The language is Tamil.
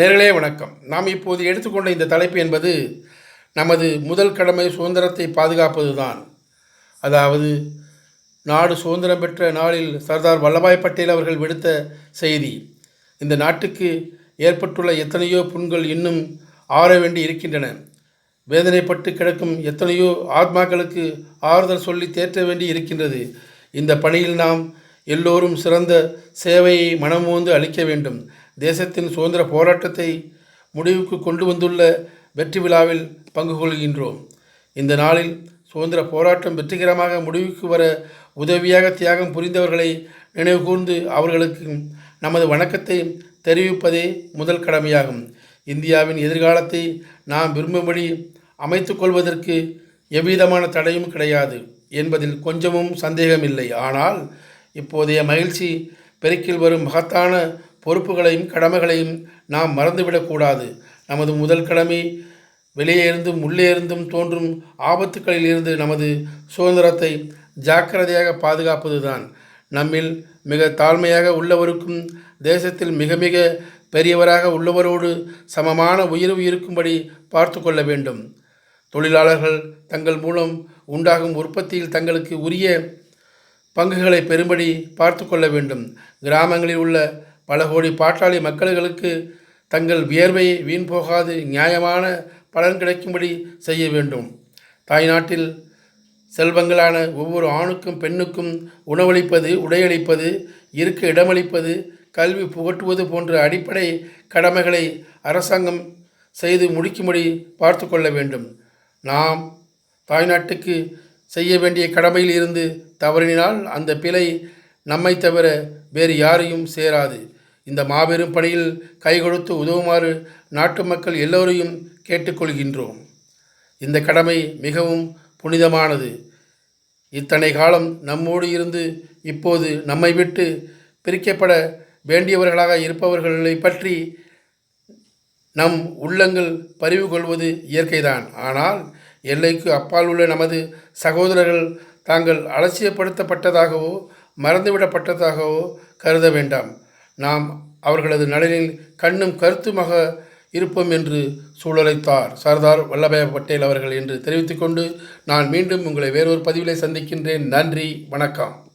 நேர்களே வணக்கம். நாம் இப்போது எடுத்துக்கொண்ட இந்த தலைப்பு என்பது நமது முதல் கடமை சுதந்திரத்தை பாதுகாப்பது தான் அதாவது நாடு சுதந்திரம் பெற்ற நாளில் சர்தார் வல்லபாய் பட்டேல் அவர்கள் விடுத்த செய்தி இந்த நாட்டுக்கு ஏற்பட்டுள்ள எத்தனையோ புண்கள் இன்னும் ஆற வேண்டி இருக்கின்றன. வேதனைப்பட்டு கிடக்கும் எத்தனையோ ஆத்மாக்களுக்கு ஆறுதல் சொல்லி தேற்ற வேண்டி இருக்கின்றது. இந்த பணியில் நாம் எல்லோரும் சிறந்த சேவையை மனமோந்து அளிக்க வேண்டும். தேசத்தின் சுதந்திர போராட்டத்தை முடிவுக்கு கொண்டு வந்துள்ள வெற்றி விழாவில் பங்கு கொள்கின்றோம். இந்த நாளில் சுதந்திர போராட்டம் வெற்றிகரமாக முடிவுக்கு வர உதவியாக தியாகம் புரிந்தவர்களை நினைவுகூர்ந்து அவர்களுக்கு நமது வணக்கத்தை தெரிவிப்பதே முதல் கடமையாகும். இந்தியாவின் எதிர்காலத்தை நாம் விரும்பும்படி அமைத்து கொள்வதற்கு எவ்விதமான தடையும் கிடையாது என்பதில் கொஞ்சமும் சந்தேகமில்லை. ஆனால் இப்போதைய மகிழ்ச்சி பெருக்கில் வரும் மகத்தான பொறுப்புகளையும் கடமைகளையும் நாம் மறந்துவிடக்கூடாது நமது முதல் கடமை வெளியே இருந்தும் உள்ளே இருந்தும் தோன்றும் ஆபத்துக்களில் இருந்து நமது சுதந்திரத்தை ஜாக்கிரதையாக பாதுகாப்பதுதான். நம்மில் மிக தாழ்மையாக உள்ளவருக்கும் தேசத்தில் மிக மிக பெரியவராக உள்ளவரோடு சமமான உயர்வு இருக்கும்படி பார்த்து கொள்ள வேண்டும். தொழிலாளர்கள் தங்கள் மூலம் உண்டாகும் உற்பத்தியில் தங்களுக்கு உரிய பங்குகளை பெறும்படி பார்த்து கொள்ள வேண்டும். கிராமங்களில் உள்ள பல கோடி பாட்டாளி மக்களுக்கு தங்கள் வியர்வை வீண் போகாது நியாயமான பலன் கிடைக்கும்படி செய்ய வேண்டும். தாய்நாட்டில் செல்வங்களான ஒவ்வொரு ஆணுக்கும் பெண்ணுக்கும் உணவளிப்பது உடையளிப்பது இருக்க இடமளிப்பது கல்வி புகட்டுவது போன்ற அடிப்படை கடமைகளை அரசாங்கம் செய்து முடிக்கும்படி பார்த்து கொள்ள வேண்டும். நாம் தாய்நாட்டுக்கு செய்ய வேண்டிய கடமையில் இருந்து தவறினால் அந்த பிழை நம்மை தவிர வேறு யாரையும் சேராது. இந்த மாபெரும் பணியில் கை கொடுத்து உதவுமாறு நாட்டு மக்கள் எல்லோரையும் கேட்டுக்கொள்கின்றோம். இந்த கடமை மிகவும் புனிதமானது. இத்தனை காலம் நம்மோடு இருந்து இப்போது நம்மை விட்டு பிரிக்கப்பட வேண்டியவர்களாக இருப்பவர்களை பற்றி நம் உள்ளங்கள் பரிவு கொள்வது இயற்கைதான். ஆனால் எல்லைக்கு அப்பால் உள்ள நமது சகோதரர்கள் தாங்கள் அலட்சியப்படுத்தப்பட்டதாகவோ மறந்துவிடப்பட்டதாகவோ கருத வேண்டாம். நாம் அவர்களது நலனில் கண்ணும் கருத்துமாக இருப்போம் என்று சூழலைத்தார். சர்தார் வல்லபாய் பட்டேல் அவர்கள் என்று தெரிவித்துக்கொண்டு நான் மீண்டும் உங்களை வேறொரு பதிவிலே சந்திக்கின்றேன். நன்றி வணக்கம்.